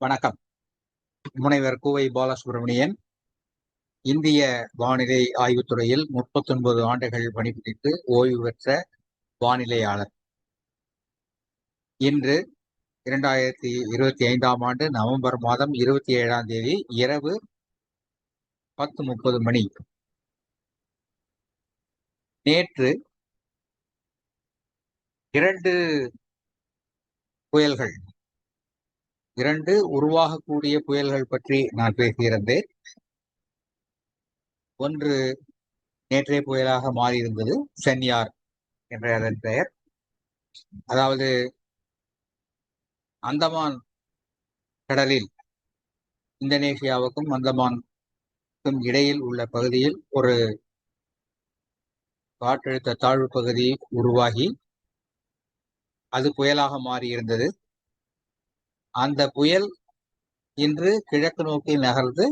வணக்கம். முனைவர் கூவை பாலசுப்ரமணியன் இந்திய வானிலை ஆய்வுத்துறையில் முப்பத்தி ஒன்பது ஆண்டுகள் பணிபுரிந்து ஓய்வு பெற்ற வானிலையாளர். இன்று இரண்டாயிரத்தி இருபத்தி ஐந்தாம் ஆண்டு நவம்பர் மாதம் இருபத்தி ஏழாம் தேதி இரவு பத்து முப்பது மணி. நேற்று இரண்டு புயல்கள் இரண்டு உருவாகக்கூடிய புயல்கள் பற்றி நான் பேசியிருந்தேன். ஒன்று நேற்றைய புயலாக மாறியிருந்தது சென்யார் என்ற அதன் பெயர். அதாவது அந்தமான் கடலில் இந்தோனேசியாவுக்கும் அந்தமானுக்கும் இடையில் உள்ள பகுதியில் ஒரு காற்றழுத்த தாழ்வு பகுதி உருவாகி அது புயலாக மாறியிருந்தது. அந்த புயல் இன்று கிழக்கு நோக்கி நகர்ந்து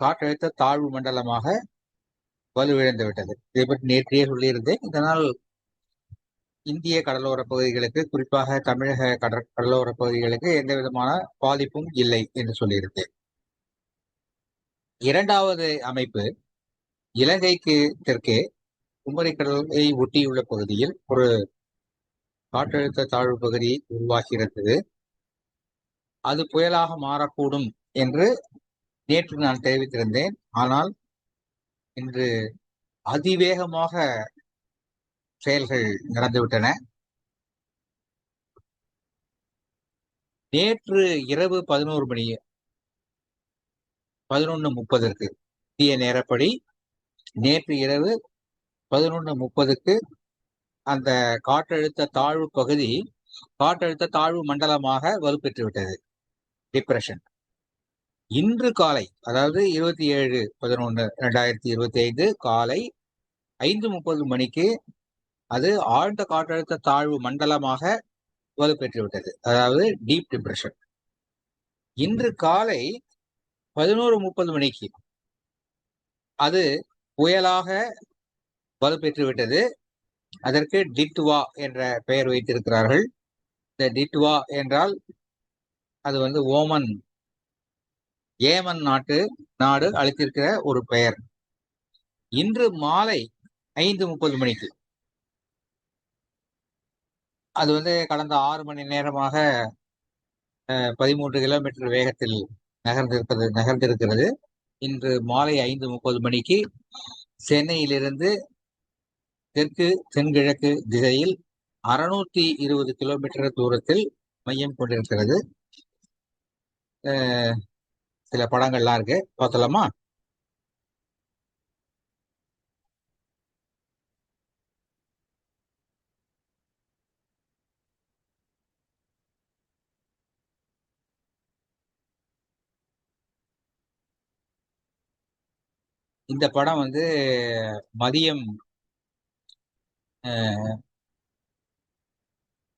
காற்றழுத்த தாழ்வு மண்டலமாக வலுவிழந்து விட்டது இதை பற்றி நேற்றையே சொல்லியிருந்தேன். இதனால் இந்திய கடலோர பகுதிகளுக்கு குறிப்பாக தமிழக கடற் கடலோர பகுதிகளுக்கு எந்த விதமான பாதிப்பும் இல்லை என்று சொல்லியிருந்தேன் இரண்டாவது அமைப்பு இலங்கைக்கு தெற்கே குமரிக்கடலை ஒட்டியுள்ள பகுதியில் ஒரு காற்றழுத்த தாழ்வு பகுதி உருவாகி இருந்தது அது புயலாக மாறக்கூடும் என்று நேற்று நான் தெரிவித்திருந்தேன். ஆனால் இன்று அதிவேகமாக செயல்கள் நடந்துவிட்டன. நேற்று இரவு பதினோரு மணி பதினொன்று முப்பதற்கு இந்திய நேரப்படி நேற்று இரவு பதினொன்று முப்பதுக்கு அந்த காற்றழுத்த தாழ்வு பகுதி காற்றழுத்த தாழ்வு மண்டலமாக வலுப்பெற்று விட்டது. டிப்ரெஷன் இன்று காலை அதாவது இருபத்தி ஏழு பதினொன்று ரெண்டாயிரத்தி இருபத்தி ஐந்து காலை ஐந்து முப்பது மணிக்கு அது ஆழ்ந்த காற்றழுத்த தாழ்வு மண்டலமாக வலுப்பெற்றுவிட்டது அதாவது டீப் டிப்ரெஷன் இன்று காலை பதினோரு முப்பது மணிக்கு அது புயலாக வலுப்பெற்றுவிட்டது அதற்கு டிட்வா என்ற பெயர் வைத்திருக்கிறார்கள். இந்த டிட்வா என்றால் அது வந்து ஓமன் ஏமன் நாட்டு நாடு அளித்திருக்கிற ஒரு பெயர். இன்று மாலை ஐந்து முப்பது மணிக்கு அது வந்து கடந்த ஆறு மணி நேரமாக பதிமூன்று கிலோமீட்டர் வேகத்தில் நகர்ந்திருக்கிறது நகர்ந்திருக்கிறது. இன்று மாலை ஐந்து முப்பது மணிக்கு சென்னையிலிருந்து தெற்கு தென்கிழக்கு திசையில் அறுநூத்தி இருபது கிலோமீட்டர் தூரத்தில் மையம் கொண்டிருக்கிறது. சில படங்கள்லாம் இருக்கு. பார்த்தலாமா இந்த படம் வந்து மதியம்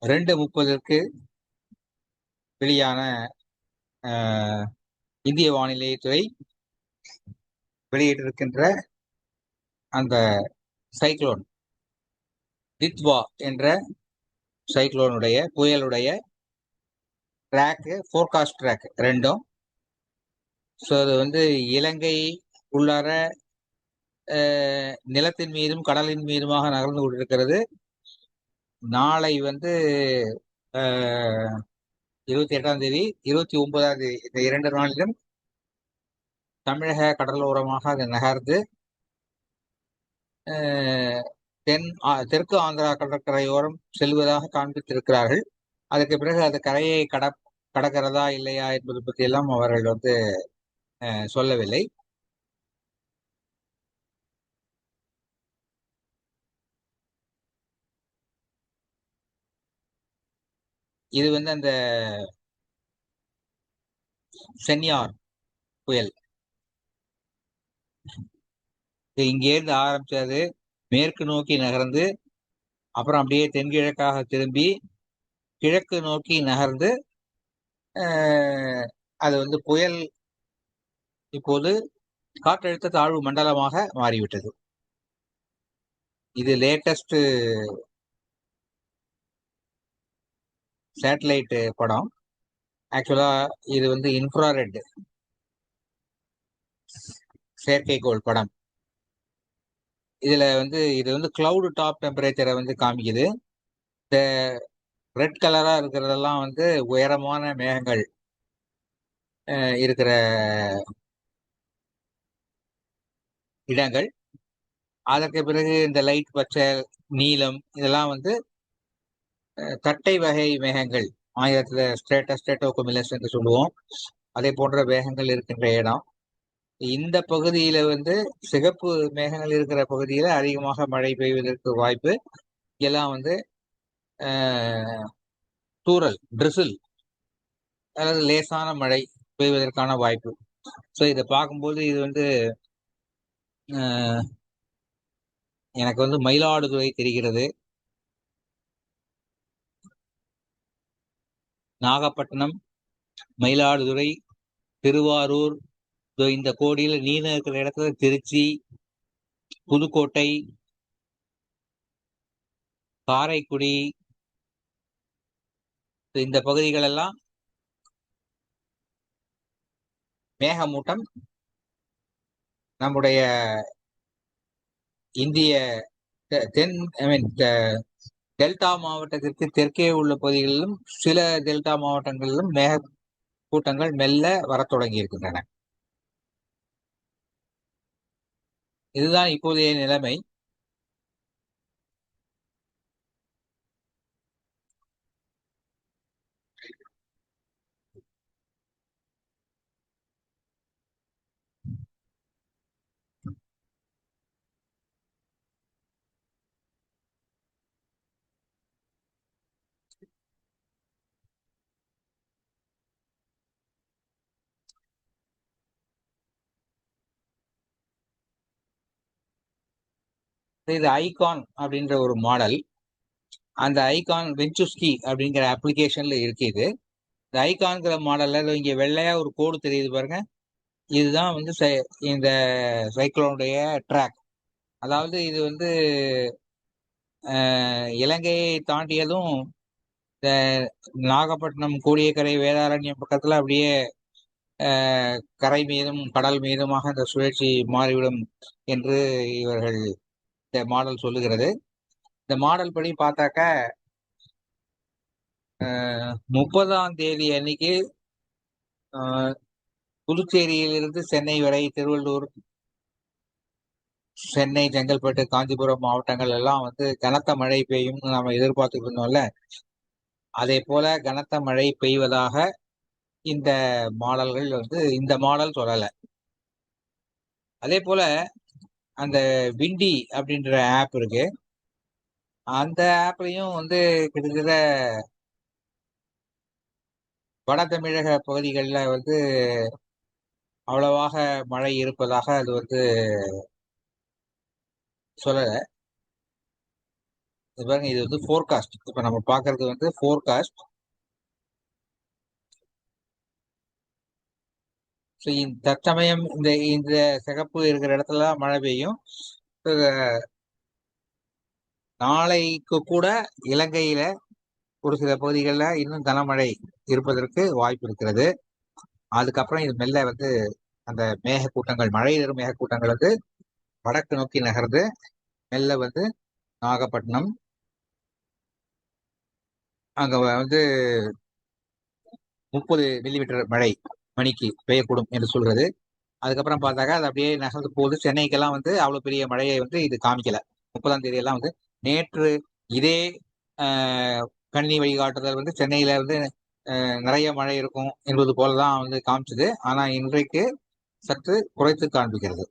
ரெண்டு முப்பதற்கு வெளியான இந்திய வானிலைத்துறை வெளியிட்டிருக்கின்ற அந்த சைக்ளோன் தித்வா என்ற சைக்ளோனுடைய புயலுடைய ட்ராக்கு ஃபோர்காஸ்ட் ட்ராக் ரெண்டும். ஸோ அது வந்து இலங்கை உள்ளார நிலத்தின் மீதும் கடலின் மீதுமாக நகர்ந்து கொண்டிருக்கிறது. நாளை வந்து இருபத்தி எட்டாம் தேதி இருபத்தி ஒன்பதாம் தேதி இந்த இரண்டு நாளிலும் தமிழக கடலோரமாக அது நகர்ந்து தென் தெற்கு ஆந்திரா கடற்கரையோரம் செல்வதாக காண்பித்திருக்கிறார்கள். அதற்கு பிறகு அது கரையை கட கடக்கிறதா இல்லையா என்பது பற்றியெல்லாம் அவர்கள் வந்து சொல்லவில்லை. இது வந்து அந்த சென்யார் புயல். இது இங்கேருந்து ஆரம்பிச்சது மேற்கு நோக்கி நகர்ந்து அப்புறம் அப்படியே தென்கிழக்காக திரும்பி கிழக்கு நோக்கி நகர்ந்து அது வந்து புயல் இப்போது காற்றழுத்த தாழ்வு மண்டலமாக மாறிவிட்டது. இது லேட்டஸ்ட் சேட்டலைட்டு படம். ஆக்சுவலா இது வந்து இன்ஃப்ராரெட் செயற்கைக்கோள் படம். இதுல வந்து இது வந்து கிளவுடு டாப் டெம்பரேச்சரை வந்து காமிக்குது. இந்த ரெட் கலரா இருக்கிறதெல்லாம் வந்து உயரமான மேகங்கள் இருக்கிற இடங்கள். அதற்கு பிறகு இந்த லைட் பச்சை நீலம் இதெல்லாம் வந்து தட்டை வகை மேகங்கள் ஆயிரத்துல ஸ்டேட்டா ஸ்டேட்டோகுமிலஸ் என்று சொல்லுவோம். அதே போன்ற மேகங்கள் இருக்கின்ற இடம். இந்த பகுதியில வந்து சிகப்பு மேகங்கள் இருக்கிற பகுதியில அதிகமாக மழை பெய்வதற்கு வாய்ப்பு. எல்லாம் வந்து தூரல் ட்ரிசில் அதாவது லேசான மழை பெய்வதற்கான வாய்ப்பு. ஸோ இதை பார்க்கும்போது இது வந்து எனக்கு வந்து மயிலாடுதுறை தெரிகிறது. நாகப்பட்டினம் மயிலாடுதுறை திருவாரூர் இந்த கோடியில் நீல இருக்கிற இடத்துல திருச்சி புதுக்கோட்டை காரைக்குடி இந்த பகுதிகள் எல்லாம் மேகமூட்டம் நம்முடைய இந்திய தென் ஐ மீன் டெல்டா மாவட்டத்திற்கு தெற்கே உள்ள பகுதிகளிலும் சில டெல்டா மாவட்டங்களிலும் மேக கூட்டங்கள் மெல்ல வரத் தொடங்கி இருக்கின்றன இதுதான் இப்போதைய நிலைமை. இது ஐகான் அப்படின்ற ஒரு மாடல் அந்த ஐகான் வென்சுஸ்கி அப்படிங்கிற அப்ளிகேஷன்ல இருக்கு இது. இந்த ஐகான்கிற மாடல்ல இங்க வெள்ளையா ஒரு கோடு தெரியுது பாருங்க. இதுதான் வந்து இந்த சைக்ளோனுடைய ட்ராக் அதாவது இது வந்து இலங்கையை தாண்டியதும் இந்த நாகப்பட்டினம் கூடியக்கரை வேதாரண்யம் பக்கத்துல அப்படியே கரை மீதும் கடல் மீதுமாக இந்த சுழற்சி மாறிவிடும் என்று இவர்கள் இந்த மாடல் சொல்லுகிறது. இந்த மாடல் படி பார்த்தாக்க முப்பதாம் தேதி அன்னைக்கு புதுச்சேரியிலிருந்து சென்னை வரை திருவள்ளூர் சென்னை செங்கல்பட்டு காஞ்சிபுரம் மாவட்டங்கள் எல்லாம் வந்து கனத்த மழை பெய்யும்னு நாம எதிர்பார்த்துட்டு இருந்தோம்ல. அதே போல கனத்த மழை பெய்வதாக இந்த மாடல்கள் வந்து இந்த மாடல் சொல்லலை. அதே போல அந்த விண்டி அப்படின்ற ஆப் இருக்கு. அந்த ஆப்லையும் வந்து கிட்டத்தட்ட வட தமிழக பகுதிகளில் வந்து அவ்வளவாக மழை இருப்பதாக அது வந்து சொல்லலை. பாருங்க இது வந்து ஃபோர்காஸ்ட் இப்போ நம்ம பார்க்கறது வந்து ஃபோர்காஸ்ட் ஸோ தற்சமயம் இந்த இந்த சிகப்பு இருக்கிற இடத்துல மழை பெய்யும். நாளைக்கு கூட இலங்கையில ஒரு சில பகுதிகளில் இன்னும் கனமழை இருப்பதற்கு வாய்ப்பு இருக்கிறது. அதுக்கப்புறம் இது மெல்ல வந்து அந்த மேகக்கூட்டங்கள் மழையில் மழை மேகக்கூட்டங்கள் வந்து வடக்கு நோக்கி நகர்ந்து மெல்ல வந்து நாகப்பட்டினம் அங்க வந்து முப்பது மில்லிமீட்டர் மழை. மணிக்கு பெய்யக்கூடும் என்று சொல்கிறது அதுக்கப்புறம் பார்த்தாக்கா அது அப்படியே நகர்ந்து போகுது. சென்னைக்கெல்லாம் வந்து அவ்வளோ பெரிய மழையை வந்து இது காமிக்கல. முப்பதாம் தேதி எல்லாம் வந்து நேற்று இதே கணினி வழிகாட்டுதல் வந்து சென்னையில வந்து நிறைய மழை இருக்கும் என்பது போலதான் வந்து காமிச்சது. ஆனா இன்றைக்கு சற்று குறைத்து காண்பிக்கிறது.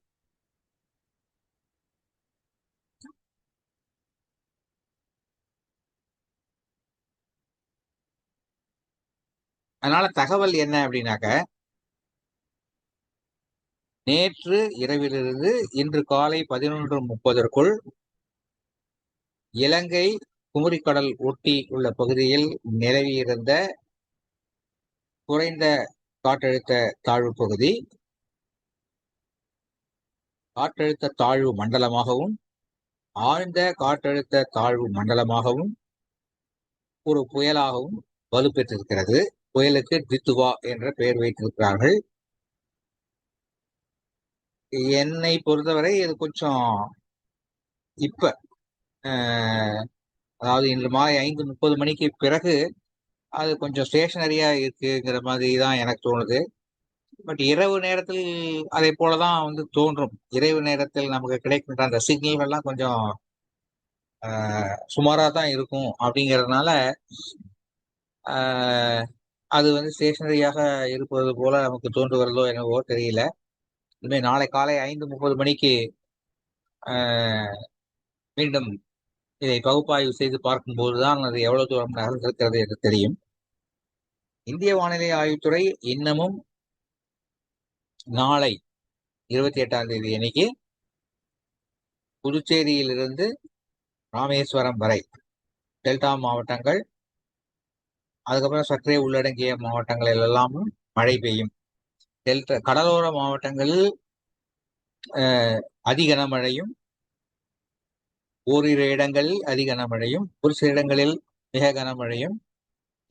அதனால தகவல் என்ன அப்படின்னாக்க நேற்று இரவிலிருந்து இன்று காலை பதினொன்று முப்பதற்குள் இலங்கை குமரிக்கடல் ஒட்டி உள்ள பகுதியில் நிலவியிருந்த குறைந்த காற்றழுத்த தாழ்வு பகுதி காற்றழுத்த தாழ்வு மண்டலமாகவும் ஆழ்ந்த காற்றழுத்த தாழ்வு மண்டலமாகவும் ஒரு புயலாகவும் வலுப்பெற்றிருக்கிறது. புயலுக்கு தித்துவா என்ற பெயர் வைத்திருக்கிறார்கள். என்னை பொறுத்தவரை இது கொஞ்சம் இப்ப அதாவது இன்று மாலை ஐந்து முப்பது மணிக்கு பிறகு அது கொஞ்சம் ஸ்டேஷனரியா இருக்குங்கிற மாதிரி தான் எனக்கு தோணுது. பட் இரவு நேரத்தில் அதை போலதான் வந்து தோன்றும். இரவு நேரத்தில் நமக்கு கிடைக்கின்ற அந்த சிக்னல்கள்லாம் கொஞ்சம் சுமாராக தான் இருக்கும் அப்படிங்கிறதுனால அது வந்து ஸ்டேஷனரியாக இருப்பது போல நமக்கு தோன்றுகிறதோ என்னவோ தெரியல. இனிமேல் நாளை காலை ஐந்து முப்பது மணிக்கு மீண்டும் இதை பகுப்பாய்வு செய்து பார்க்கும்போது தான் அது எவ்வளவு தூரம் நகர்ந்திருக்கிறது என்று தெரியும். இந்திய வானிலை ஆய்வுத்துறை இன்னமும் நாளை இருபத்தி எட்டாம் தேதி அன்னைக்கு புதுச்சேரியிலிருந்து ராமேஸ்வரம் வரை டெல்டா மாவட்டங்கள் அதுக்கப்புறம் சற்றே உள்ளடங்கிய மாவட்டங்களில் எல்லாமும் மழை பெய்யும். டெல்டா கடலோர மாவட்டங்களில் அதி கனமழையும் ஓரிரு இடங்களில் அதி கனமழையும் ஒரு சில இடங்களில் மிக கனமழையும்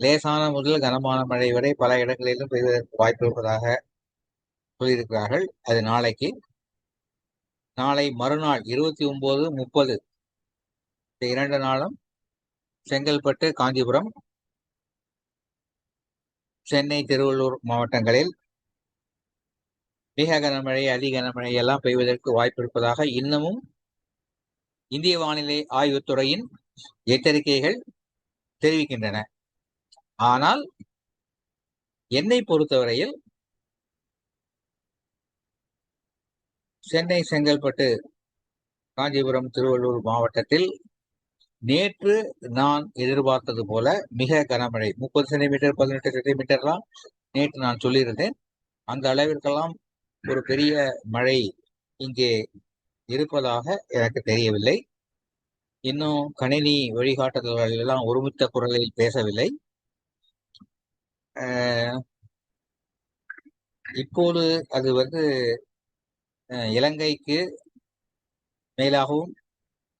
லேசான முதல் கனமான மழை வரை பல இடங்களிலும் பெய்வதற்கு வாய்ப்பு இருப்பதாக சொல்லியிருக்கிறார்கள். அது நாளைக்கு. நாளை மறுநாள் இருபத்தி ஒன்பது முப்பது இரண்டு நாளும் செங்கல்பட்டு காஞ்சிபுரம் சென்னை திருவள்ளூர் மாவட்டங்களில் மிக கனமழை அதி கனமழை எல்லாம் பெய்வதற்கு வாய்ப்பு இருப்பதாக இன்னமும் இந்திய வானிலை ஆய்வுத்துறையின் எச்சரிக்கைகள் தெரிவிக்கின்றன. ஆனால் என்னை பொறுத்தவரையில் சென்னை செங்கல்பட்டு காஞ்சிபுரம் திருவள்ளூர் மாவட்டத்தில் நேற்று நான் எதிர்பார்த்தது போல மிக கனமழை முப்பது சென்டிமீட்டர் பதினெட்டு சென்டிமீட்டர்லாம் நேற்று நான் சொல்லியிருந்தேன். அந்த அளவிற்கெல்லாம் ஒரு பெரிய மழை இங்கே இருப்பதாக எனக்கு தெரியவில்லை. இன்னும் கணினி வழிகாட்டுதல்கள் எல்லாம் ஒருமித்த குரலில் பேசவில்லை. இப்போது அது வந்து இலங்கைக்கு மேலாகவும்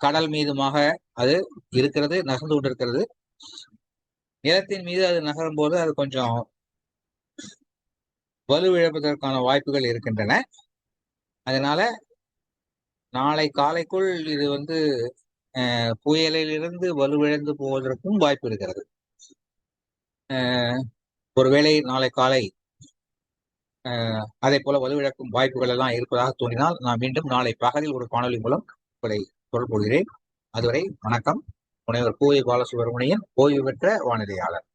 கடல் மீதுமாக அது இருக்கிறது நகர்ந்து கொண்டிருக்கிறது. நிலத்தின் மீது அது நகரும் போது அது கொஞ்சம் வலுவிழப்பதற்கான வாய்ப்புகள் இருக்கின்றன. அதனால நாளை காலைக்குள் இது வந்து புயலிலிருந்து வலுவிழந்து போவதற்கும் வாய்ப்பு இருக்கிறது. ஒருவேளை நாளை காலை அதே போல வலுவிழக்கும் வாய்ப்புகள் எல்லாம் இருப்பதாக தோன்றினால் நான் மீண்டும் நாளை பகலில் ஒரு காணொலி மூலம் உங்களை தொடர்பு கொள்கிறேன். அதுவரை வணக்கம். முனைவர் கோவை பாலசுப்ரமணியன் ஓய்வு பெற்ற வானிலையாளர்.